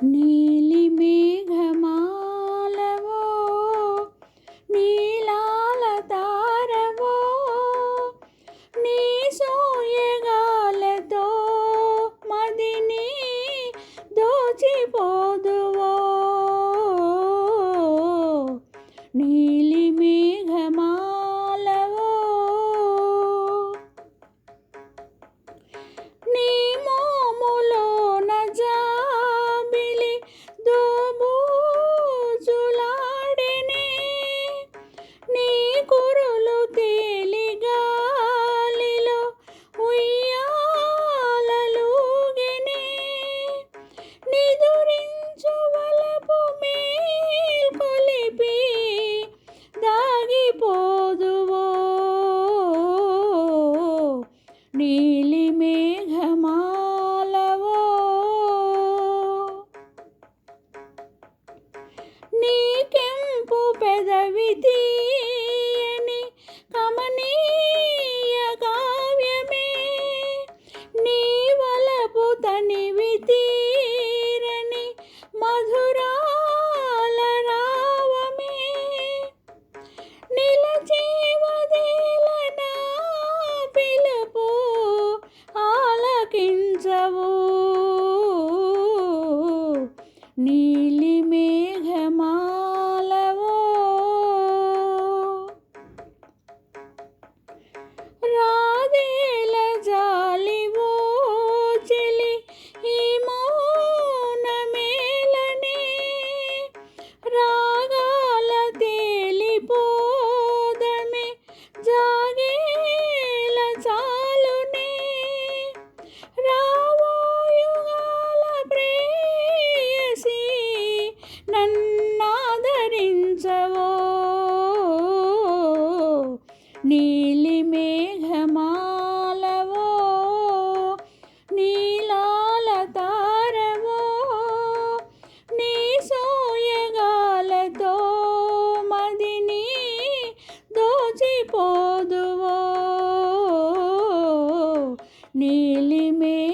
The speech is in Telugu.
నీలి మేఘమాలవో నీలాల తారవో నీ సోయగాలతో మదిని దోచిపోదువో. నీ నీలి మేఘమాలవో. నీ కెంపు పెదవి తీ జాగేల చాలునే. రావోయుగాల ప్రేయసి నన్నాదరించవో. నీ नीली में